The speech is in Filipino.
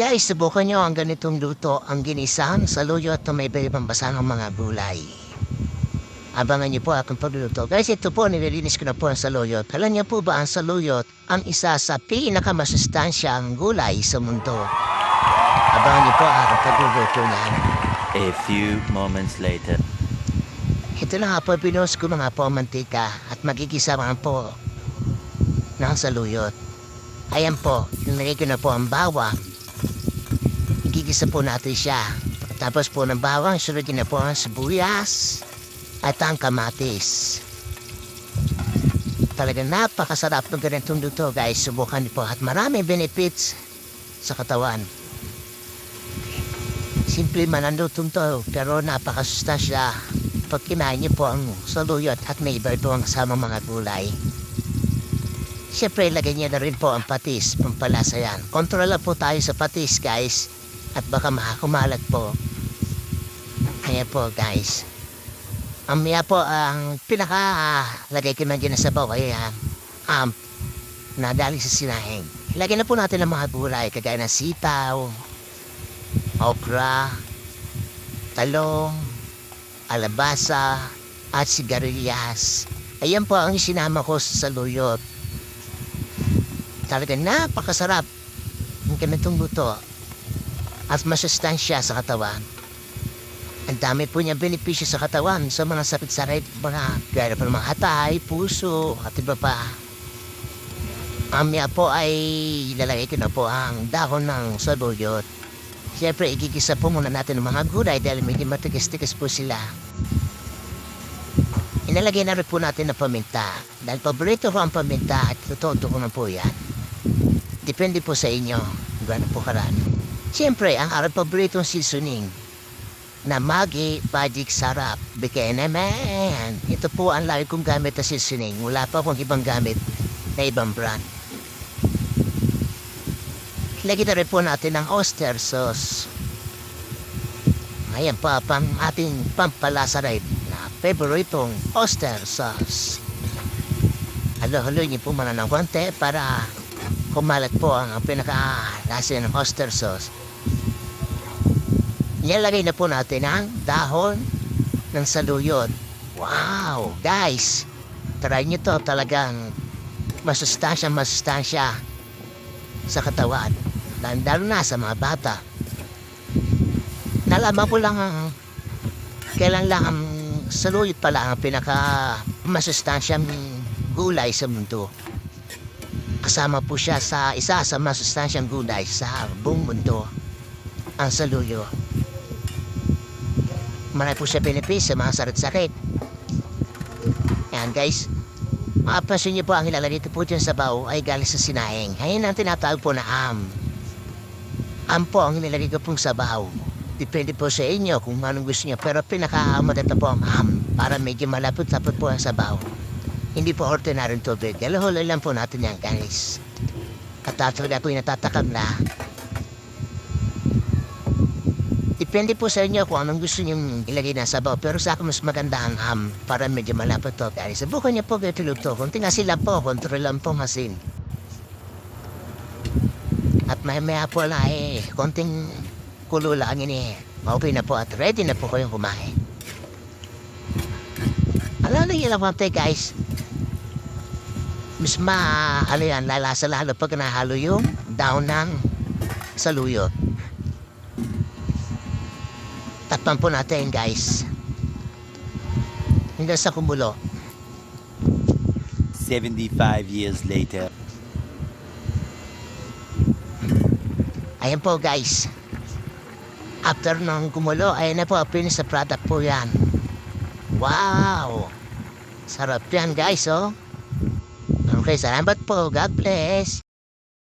Guys, subukan nyo ang ganitong luto, ang ginisahan sa luyo at may basa ng mga gulay. Abangan niyo po akong pagluluto. Guys, ito po, nililinis ko na po ang saluyot. Alam niyo po ba ang saluyot ang isa sa pinakamasustansyang gulay sa mundo? Abangan niyo po ang aking pagluluto niyan. A few moments later. Ito na nga po, pinos ko mga po mantika at magigisaman po ng saluyot. Ayan po, nilagay ko na po ang bawang. Igigisa po natin siya. Tapos po ng bawang, sunodin na po ang sibuyas at ang kamatis. Talaga napakasarap ng ganitong luto guys. Subukan niyo po at maraming benefits sa katawan. Simple man ang lutong to, pero napakasustansya. Pag kinain niyo po ang saluyot at may iba po ang kasama mga gulay. Siyempre, lagay niyo na rin po ang patis, pampalasa yan. Kontrol lang po tayo sa patis, guys. At baka makakumalat po. Kaya po, guys. Ang miya po, ang pinaka lagay ko na dyan sa bawa ay um, um, nadali sa sinahing. Lagyan na po natin ang mga gulay, kagaya ng sitaw, okra, talong, alabasa, at sigarilyas. Ayan po ang sinama ko sa saluyot. Talaga napakasarap ang ganitong luto at masustansya sa katawan. Ang dami po niya benepisyo sa katawan sa mga sakit-sakit, mga gaya ng mga hatay, puso, at iba pa. Miya po ay ilalagay ko na po ang dahon ng saluyot. Siyempre, igigisa po muna natin ang mga gulay dahil medyo matigas-tigas po sila. Inalagay na rin po natin ang paminta. Dahil paborito ko ang paminta at totoo ko na po yan. Depende po sa inyo gaano po karami. Siyempre, ang aking paboritong seasoning na Maggi Magic Sarap. Bigay naman. Ito po ang lagi kong gamit na seasoning. Wala pa akong ibang gamit na ibang brand. Lagyan na rin po natin ang oyster sauce. Ngayon pa pang ating pampalasa rin na favoritong oyster sauce. Halo-halo niyo po muna konti para kumalat po ang pinaka-lasa ng oyster sauce. Nilagay na po natin ang dahon ng saluyot. Wow! Guys, try nyo to talagang masustansya masustansya sa katawan. Lalo na sa mga bata. Nalaman ko lang ang kailan lang ang saluyot pala ang pinaka masustansyang gulay sa mundo. Kasama po siya sa isa sa masustansyang gulay sa buong mundo. Ang saluyo. Marami po siya pinipis sa mga sakit-sakit. Yan guys. Mapapansin niyo po ang ilalagay po dyan sa baw ay galing sa sinahing. Ngayon ang tinatawag po na am. Am po ang nilalagay ko pong sabaw. Depende po sa inyo kung anong gusto niyo. Pero pinaka-maganda po ang am para medyo malapot-lapot po ang sabaw. Hindi po ordinaryong tubig. Alahola lang po natin yan guys. Katatawag ako yung natatakam na Depende po sa inyo kung anong gusto niyong ilagay na sabaw. Pero sa akin mas maganda ang ham para medyo malapot to. Kaya subukan niyo po ganito luto. Kunting asin lang po, kontrol lang po asin. At may maya po lang eh, konting kulo lang ini. Okay na po at ready na po kayong kumain. Alala niyo lang po guys. Mas ma, ano yan, lalasa lalo pag nahalo yung down ng saluyot. Takpan po natin, guys. Hanggang sa kumulo. 75 years later. Ayan po, guys. After nang kumulo, ayan na po, finish sa product po yan. Wow! Sarap yan, guys, oh. Okay, salamat po. God bless.